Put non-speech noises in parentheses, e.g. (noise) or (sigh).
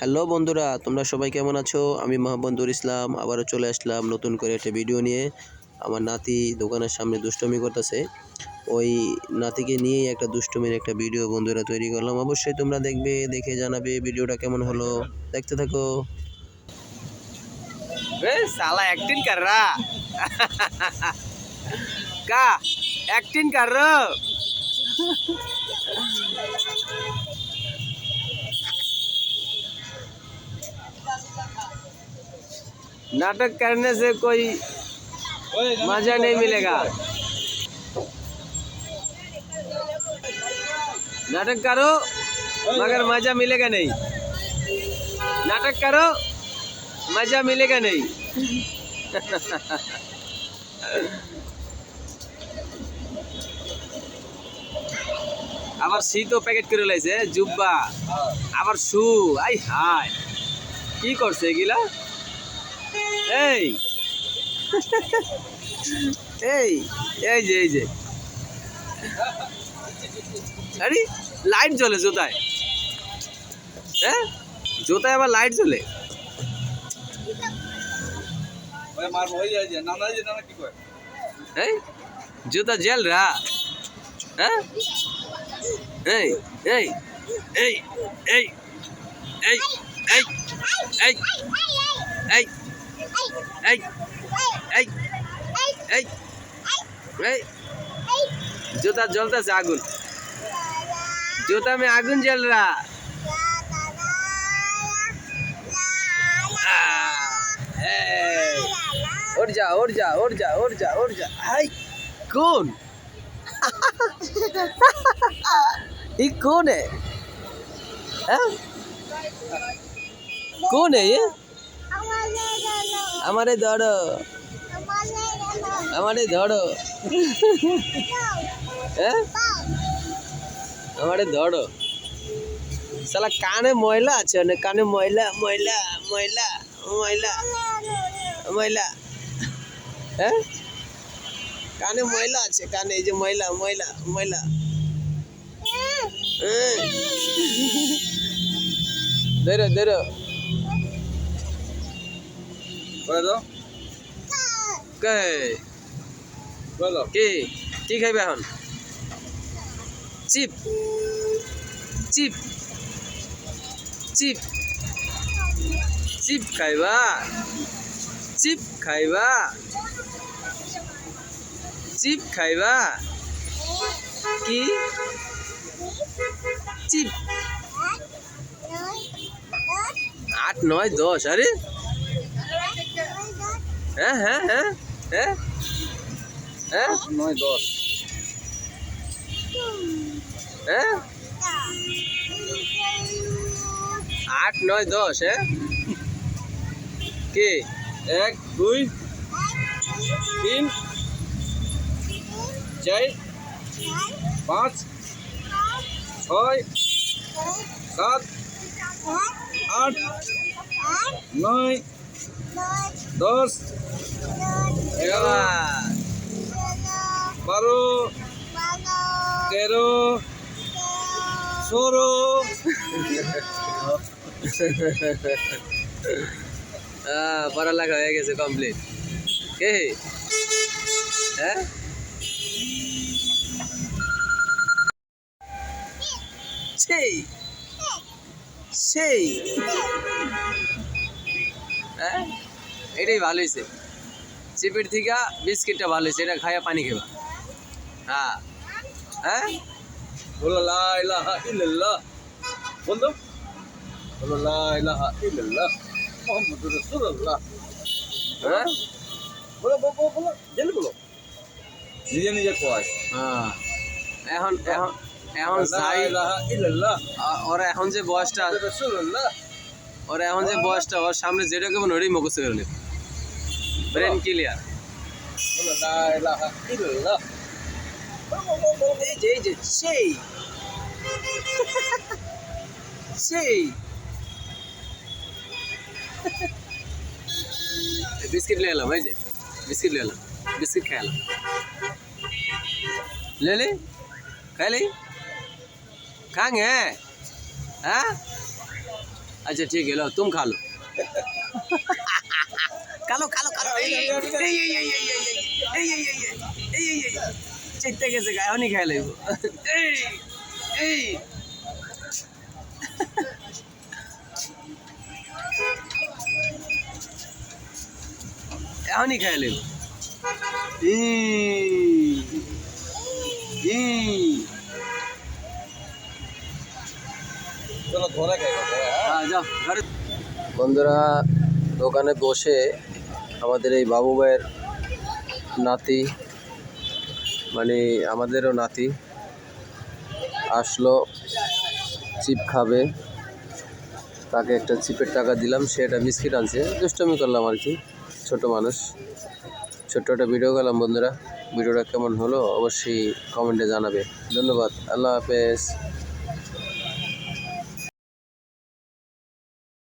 Hello বন্ধুরা, তোমরা সবাই কেমন আছো? আমি মাহবন্দুর ইসলাম, আবারও চলে আসলাম নতুন করে একটা ভিডিও নিয়ে। আমার নাতি দোকানের সামনে দুষ্টমি করতেছে। ওই নাতিকে নিয়েই একটা দুষ্টমির একটা ভিডিও বন্ধুরা তৈরি করলাম। অবশ্যই তোমরা দেখবে, দেখে জানাবে ভিডিওটা কেমন হলো। দেখতে থাকো। সালা অ্যাক্টিং কাররা কা অ্যাক্টিং কাররা नाटक करने से कोई मजा नहीं मिलेगा नाटक करो मगर मजा मिलेगा नहीं नाटक करो मजा मिलेगा नहीं আবার শীতও প্যাকেট করে লাইছে জুব্বা আবার শু আই হাই কি করছে এগুলা এই এই এই যে এই যে আরে লাইট জ্বলে জুতায় হ্যাঁ জুতায় আবার লাইট জ্বলে এই জুতা জেল রা হ্যাঁ এই এই এই এই এই এই এই এই এই জুতা জ্বলতেছে আগুন। জুতা মে আগুন জ্বল রা। ওর যা ওর যা ওর যা ওর যা ওর যা। হাই কোন? ये कौन है, है? है আমারে ধরো। আমারে ধরো। হ্যাঁ আমারে ধরো। সালা কানে ময়লা আছে অনেক। কানে ময়লা ময়লা ময়লা ময়লা ময়লা। হ্যাঁ কানে ময়লা আছে, কানে। এই যে ময়লা ময়লা ময়লা। ধরো ধরো। ধরো কে? কি? কি খাইবে এখন? চিপ। চিপ। চিপ। চিপ খাইবা? চিপ খাইবা? চিপ খাইবা? কি? চিপ। আট নয়, দশ। আরে হ্যাঁ হ্যাঁ হ্যাঁ হ্যাঁ হ্যাঁ। নয় দশ। হ্যাঁ। আট নয় দশ হ্যাঁ। কে? এক দুই তিন চার পাঁচ ছয় সাত আট নয় dos, lleva, paro, quiero, solo, (laughs) ah, para la cabeza que se complete, ¿qué? ¿eh? Sei. Sei. হ্যাঁ এটাই ভালো হয়েছে। চিপির থেকে বিস্কিটটা ভালো হয়েছে এটা খাইয়া পানি খেবা। হ্যাঁ হ্যাঁ? ইল্লাল্লাহ। হ্যাঁ? বলো বলো বলো, জেনে বলো। নিজে নিজে কয়। হ্যাঁ। এখন এখন এখন ওরা এখন যে বয়সটা ওর এখন যে বয়সটা, ওর সামনে যেটা কেমন ওটাই মুখস্থ করে নেবে। ব্রেন ক্লিয়ার সেই। সেই। বিস্কিট নিয়ে এলাম, এই যে, বিস্কিট নিয়ে এলাম, বিস্কিট খেয়ালাম লেলি? খাইলি? খাং হ্যাঁ হ্যাঁ? अच्छा ठीक है लो तुम खा लो কালো কালো কালো চিত্তে গেছে গায়ে অনেক খেয়ে লাগবো এই এখনই খেয়ে লাগবো চলো ধরে বন্ধুরা, দোকানে বসে আমাদের এই বাবু ভাইয়ের নাতি মানে আমাদেরও নাতি আসলো, চিপ খাবে। তাকে একটা চিপের টাকা দিলাম, সে একটা বিস্কিট আনছে। দুষ্টমি করলাম আর কি, ছোট মানুষ। ছোট্ট একটা ভিডিও করলাম বন্ধুরা। ভিডিওটা কেমন হলো অবশ্যই কমেন্টে জানাবে। ধন্যবাদ, আল্লাহ হাফেজ।